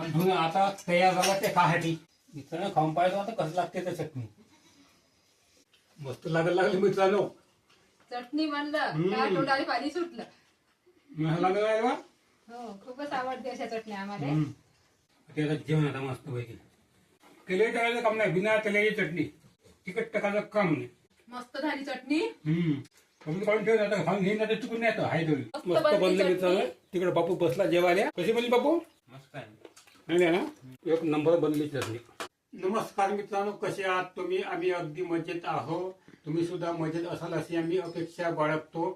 आणि धुणं आता तयार झाला ते खासाठी मित्रांनो खाऊन पाहिजे आता कसं लागते तर चटणी. मस्त लागायला लागली मित्रांनो. चटणी म्हणलं हम्म. का तोंडाला पाणी सुटलं. मला आहे बा. हो खूपच आवडते अशा चटण्या आम्हाला. हम्म. ते आता जेवण आता मस्त पैकी टाकायचं काम नाही बिना तेलाची चटणी. तिखट टाकायचं काम नाही. मस्त झाली चटणी. हम्म. कमी काढून ठेव आता खाऊन घेईन आता चुकून नाही हाय मस्त मस्त बनली बनले चटणी. मित्रांनो. तिकडे बापू बसला जेवायला. कशी बनली बापू? नाही ना एक नंबर बनली चटणी नमस्कार मित्रांनो कसे आहात तुम्ही? आम्ही अगदी मजेत आहो तुम्ही सुद्धा मजेत असाल अशी आम्ही अपेक्षा बाळगतो.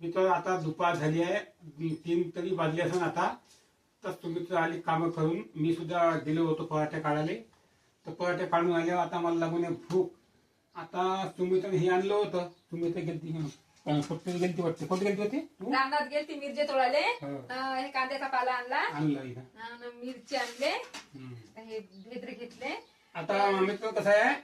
मित्रांनो आता दुपार झाली आहे. तीन तरी वाजले असेल आता. तर तुम्ही तर आली कामं करून. मी सुद्धा गेलो होतो पराठे काढायला. तर पराठे काढून आल्यावर आता मला लागून आहे भूक. आता तुम्ही तर हे आणलं होतं. तुम्ही तर गेलती कुठे गेलती वाटते. कोणती गेलती होती तू? रानात गेलती मिरचे तोडाले हो. अं, हे कांद्याचा पाला आणला. आणलं इथं. आणि मिरची आणले. हम्म. हे भेद्रे घेतले. आता मित्र कसं आहे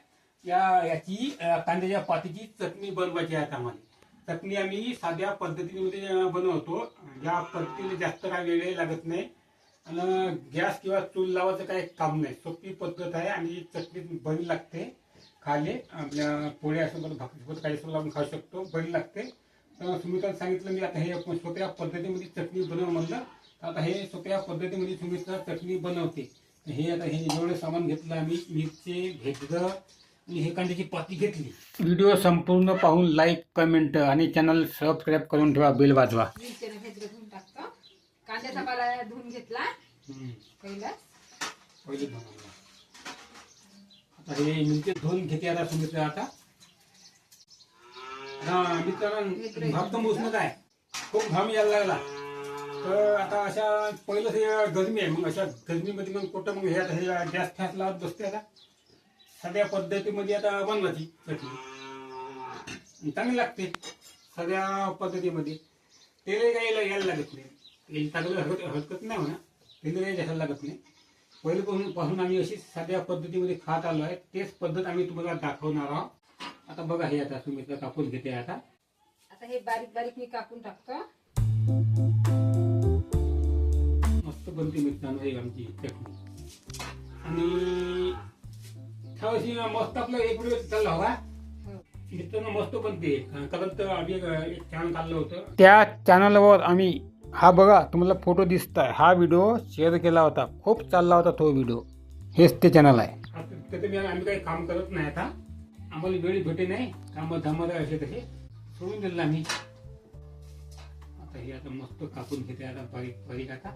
या याची अं, कांद्याच्या पातीची चटणी बनवायची आहे आता आम्हाला. चटणी आम्ही साध्या पद्धतीमध्ये अं, बनवतो. या पद्धतीने जास्त काय वेळ लागत नाही. आणि गॅस किंवा चूल लावायचं काही काम नाही. सोपी पद्धत आहे आणि चटणी बरी लागते. खाले आपल्या पोळ्यासोबत भाकरीसोबत काही सोबत लावून खाऊ शकतो. बरी लागते. तर सुमित्राने सांगितलं मी आता हे सोप्या पद्धतीमध्ये चटणी बनव म्हणलं. तर आता हे सोप्या पद्धतीमध्ये सुमित्रा चटणी बनवते. हे आता हे जेवढे सामान घेतलं आम्ही मिरची भेदर आणि हे कांद्याची पाती घेतली. व्हिडिओ संपूर्ण पाहून लाईक कमेंट आणि चॅनल सबस्क्राईब करून ठेवा बेल वाजवा. कांद्याचा पाला धुवून घेतला. पहिला पहिले बनवलं मिरची धुवून घेते आता सुमित्रा आता. हा मित्रांनो भागतो मुसणं आहे. खूप घाम यायला लागला. तर आता अशा पहिलं हे गरमी आहे. मग अशा गरमीमध्ये मग कुठं मग हे आता हे गॅस फॅस लावत बसते आता. सगळ्या पद्धतीमध्ये आता बनवायची चटणी. चांगली लागते सगळ्या पद्धतीमध्ये. तेल काही यायला यायला लागत नाही. तेल टाकलं हरकत हरकत नाही म्हणा. तेल काही लागत नाही. पहिल्यापासून पासून आम्ही अशी साध्या पद्धतीमध्ये खात आलो आहे. तेच पद्धत आम्ही तुम्हाला दाखवणार आहोत. आता बघा हे आता सुमित्रा कापून घेते आता. आता हे बारीक बारीक मी कापून टाकतो. मस्त बनते मित्रांनो ही आमची चटणी. आणि थोडीशी मस्त आपलं एक वेळ चालला हवा हो. मित्रांनो मस्त बनते. कारण तर आम्ही एक एक चॅनल काढलं होतं. त्या चॅनलवर आम्ही हा बघा तुम्हाला फोटो दिसत आहे हा व्हिडिओ शेअर केला होता. खूप चालला होता तो व्हिडिओ हेच ते चॅनल आहे. तिथे मी आम्ही काही काम करत नाही आता. आम्हाला वेळ भेटे नाही. काम धामाला असे तसे. सोडून दिलं आम्ही आता हे आता मस्त कापून घेते आता बारीक बारीक आता.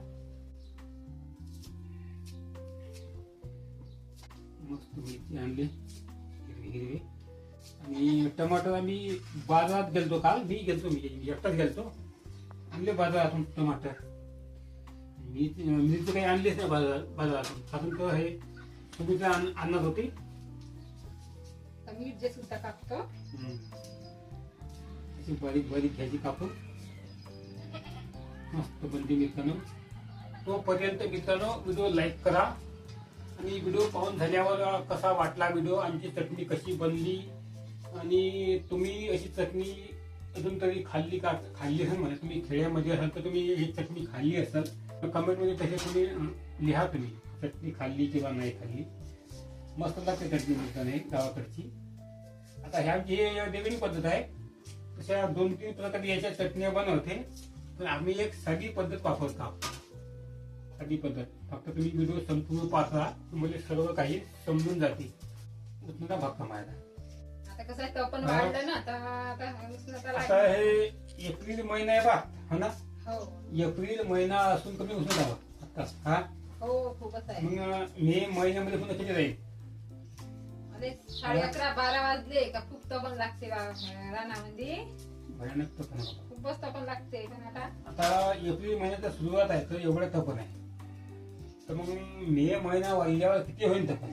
मस्त मिरची आणली. हिरवी हिरवी. आणि टमाटर आम्ही बाजारात गेलतो काल. मी गेलतो मी एकटाच गेलतो. आणले बाजारातून टमाटर. मिरची मिरची काही आणलीच नाही बाजार बाजारातून. कारण तर हे सुमित्रा आण- आणत होती. तर मिरचे सुद्धा कापतो. अशी बारीक बारीक घ्यायची कापून. मस्त बनते मित्रांनो. तोपर्यंत मित्रांनो व्हिडिओ लाईक करा. आणि व्हिडिओ पाहून झाल्यावर कसा वाटला व्हिडिओ आमची चटणी कशी बनली. आणि तुम्ही अशी चटणी अजून तरी खाल्ली का खाल्ली असेल म्हणजे तुम्ही खेड्यामध्ये असाल तर तुम्ही ही चटणी खाल्ली असाल तर कमेंटमध्ये तसे तुम्ही लिहा तुम्ही चटणी खाल्ली किंवा नाही खाल्ली. मस्त लागते चटणी मिळत नाही गावाकडची. आता ह्या आमची ही वेगळी पद्धत आहे तशा दोन तीन प्रकारे याच्या चटण्या बनवते पण आम्ही एक साधी पद्धत वापरतो. साधी पद्धत. फक्त तुम्ही व्हिडिओ संपूर्ण पाहता तुम्हाला सर्व काही समजून जाते. तुम्हाला भाग माझा आता कसं आहे तपन हा. वाढलं ना तर आता उष्णता आता लागली. हे एप्रिल महिना आहे बा हो ना? हो. एप्रिल महिना असून कमी उष्णता बा आता हा? हो खूपच आहे. मग मे महिन्यामध्ये पुन्हा किती आणि साडे अकरा बारा वाजले का खूप तपन लागते रानामध्ये. भयानक तपन आहे बाबा. खूपच तपन लागते पण आता आता एप्रिल महिन्यात सुरुवात आहे तर एवढं तपन आहे. तर मग मे महिना वाढल्यावर किती होईल तपन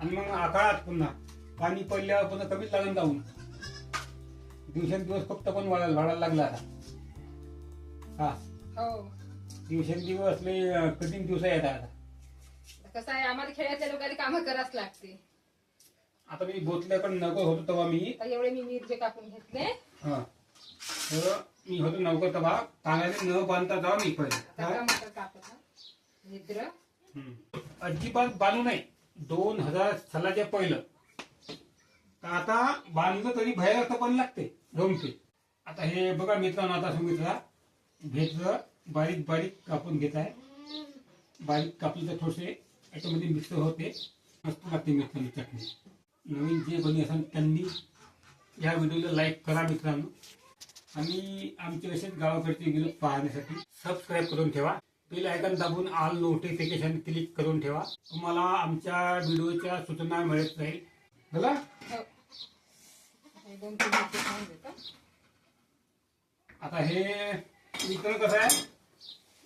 आणि मग आकाळात पुन्हा? पाणी पडल्यावर पुन्हा कमीच लागून जाऊन. दिवसेंदिवस खूप तपन वाढायला वाढायला लागला आता. हा. हो. दिवसेंदिवस लय अं, कठीण दिवस आहेत आता. कसं आहे आम्हाला खेड्यातल्या लोकांनी कामं करावंच लागते. आता मी बोतल्याकडे नको होतो तेव्हा मी. एवढे मी मिरचे कापून घेतले. हा. तर मी होतो नवकर तेव्हा. कानाने न बांधता जावा मी पहिले. आता हा? टमाटर कापत भेद्र हम्म. अजिबात बांधू नये दोन हजार सालाच्या पहिलं. तर आता बांधलं तरी भयार्थ असं पण लागते ढोमते आता हे बघा मित्रांनो आता सुमित्रा भेटलं बारीक बारीक कापून घेत आहे. बारीक कापलं तर थोडेसे याच्यामध्ये मिक्स होते. मस्त लागते मित्रांनो चटणी. नवीन जे बनी असाल त्यांनी या व्हिडिओला लाईक करा मित्रांनो. आणि आमचे असेच गावाकडचे व्हिडिओ पाहण्यासाठी सबस्क्राईब करून ठेवा. बेल आयकन दाबून ऑल नोटिफिकेशन क्लिक करून ठेवा. तुम्हाला आमच्या व्हिडिओच्या सूचना मिळत राहील. झाला हो. हो. हे दोन तीन मिनिटं खाऊन घेतो. आता हे मित्र कसं आहे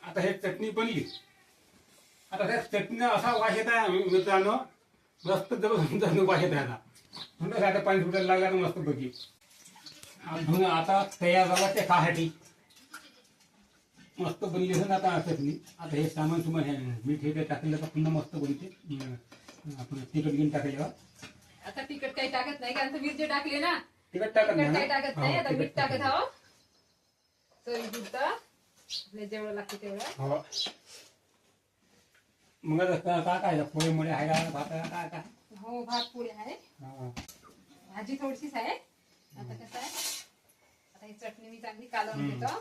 आता हे चटणी बनली आता त्या चटणीला असा वास येत आहे मित्रांनो। मस्त ज़बरदस्त वास येत आहे म्हणून आता पाणी सुटायला लागला ना मस्त पैकी अजून आता तयार झाला ते खासाठी। मस्त बनली असेल आता चटणी। आता हे सामान सुमान हे मीठ हे ते टाकलं तर पुन्हा मस्त बनते. अं, आपण तिखट घेऊन आता तिखट काही टाकत नाही कारण मिरची टाकली ना. तिखट टाकत तिखट नाही काही ना? टाकत नाही हो, आता तिखट मीठ टाकत टाकत आहो चवीपुरतं आपल्याला जेवढं लागतं तेवढं. हो. मग आता का- काय काय पोळीमुळे आहे का? भात आहे का? काय काय? हो भात पोळी आहे. हा. भाजी थोडीशीच आहे. आता कसं आहे? आता ही चटणी मी चांगली कालवून हम्म. घेतो.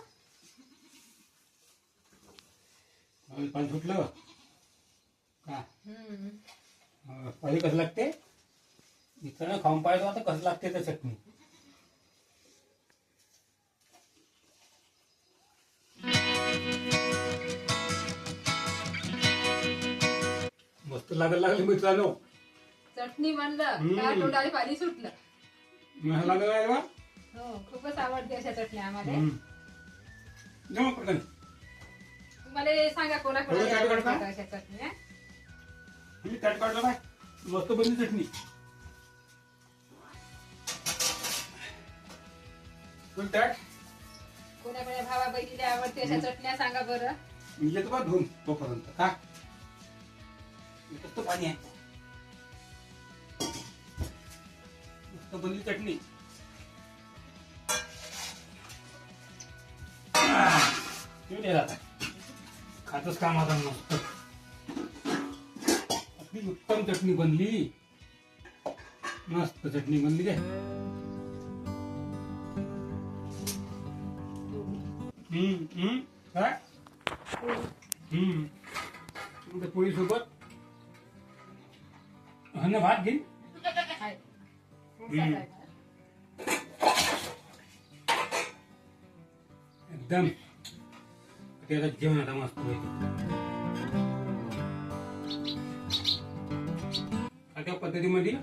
पाणी सुटलं का? हम्म. अं, पाणी कसं लागते? मित्रांनो खाऊन पाहिजे आता कसं लागते ते चटणी? लागत लागले मित्रांनो. चटणी म्हणलं हम्म. का तोंडाला पाणी सुटलं. लागत लागलं बा? हो खूपच आवडते अशा चटण्या आम्हाला. हम्म. पटकन. तुम्हाला सांगा कोणा थोडं चाट काढता? कोणा अशा चटण्या? म्हणजे ताट काढलं काय मस्त बनली चटणी. पण ताट कोणा कोणा भावा बहिणीला आवडते अशा चटण्या सांगा बरं. मी येतो बा धुवून तोपर्यंत. का फक्त पाणी आहे. फक्त बनली चटणी. आता. खातच काम आता मस्त. अगदी उत्तम चटणी बनली. मस्त चटणी बनली काय? हम्म हम्म. काय? हम्म. पोळी सोबत अन्न भात घेईन. एकदम. त्याचं जेवण आता मस्त अशा पद्धतीमध्ये?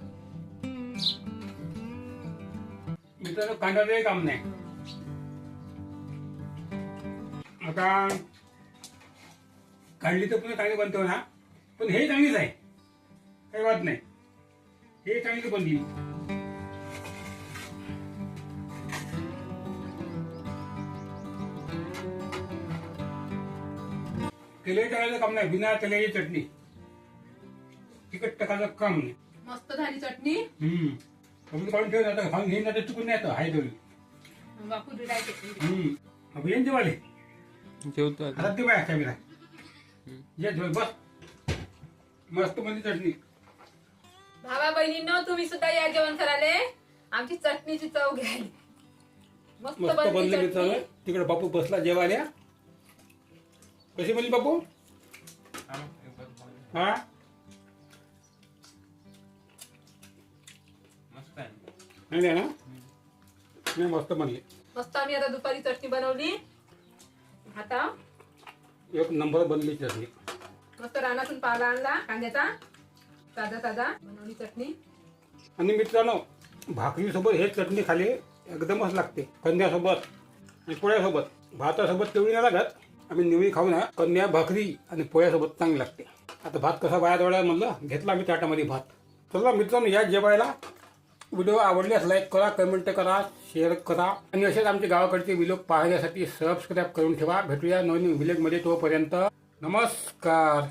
मित्रांनो कांद्याचं काम नाही. आता काढली तर पुन्हा चांगली बनतो ना. पण हे चांगलीच आहे. काही वाद नाही. हे चांगली बनली. तेलही टाकायचं काम नाही. बिना तेलाची चटणी. तिखट टाकायचं काम नाही. मस्त झाली चटणी. हम्म. कमी काढून ठेव आता खाऊन घेईन आता चुकून नाही आता. हाय बापू दिलाय चटणी हम्म. अभियान जेवाले जेवतो आता. हातात ते बाय कॅमेरा ये झोल बस. मस्त म्हणजे चटणी. भावा बहिणींनो तुम्ही सुद्धा या जेवण करायला. आमची चटणीची चव घ्यायला मस्त मस्त बनली बनले चटणी. मित्रांनो तिकडे बापू बसला जेवायला. कशी बनली बापू? हा? मस्त आहे. नाही ना? नाही मस्त बनली. मस्त आम्ही आता दुपारी चटणी बनवली. आता एक नंबर बनली चटणी. मस्त रानातून पाला आणला कांद्याचा. ताजा ताजा बनवली चटणी. आणि मित्रांनो भाकरीसोबत हे चटणी खाली एकदमच लागते. कंद्यासोबत आणि पोळ्यासोबत. भातासोबत तेवढी नाही लागत. आम्ही निवडी खाऊ ना कन्या भाकरी आणि पोळ्यासोबत चांगली लागते. आता भात कसा बाहेर वळा म्हणलं घेतला आम्ही ताटामध्ये भात. चला मित्रांनो या जेवायला. व्हिडिओ आवडल्यास लाईक करा कमेंट करा शेअर करा. आणि असेच आमचे गावाकडचे व्हिडिओ पाहण्यासाठी सबस्क्राईब करून ठेवा. भेटूया नवीन व्हिलेजमध्ये तोपर्यंत. नमस्कार.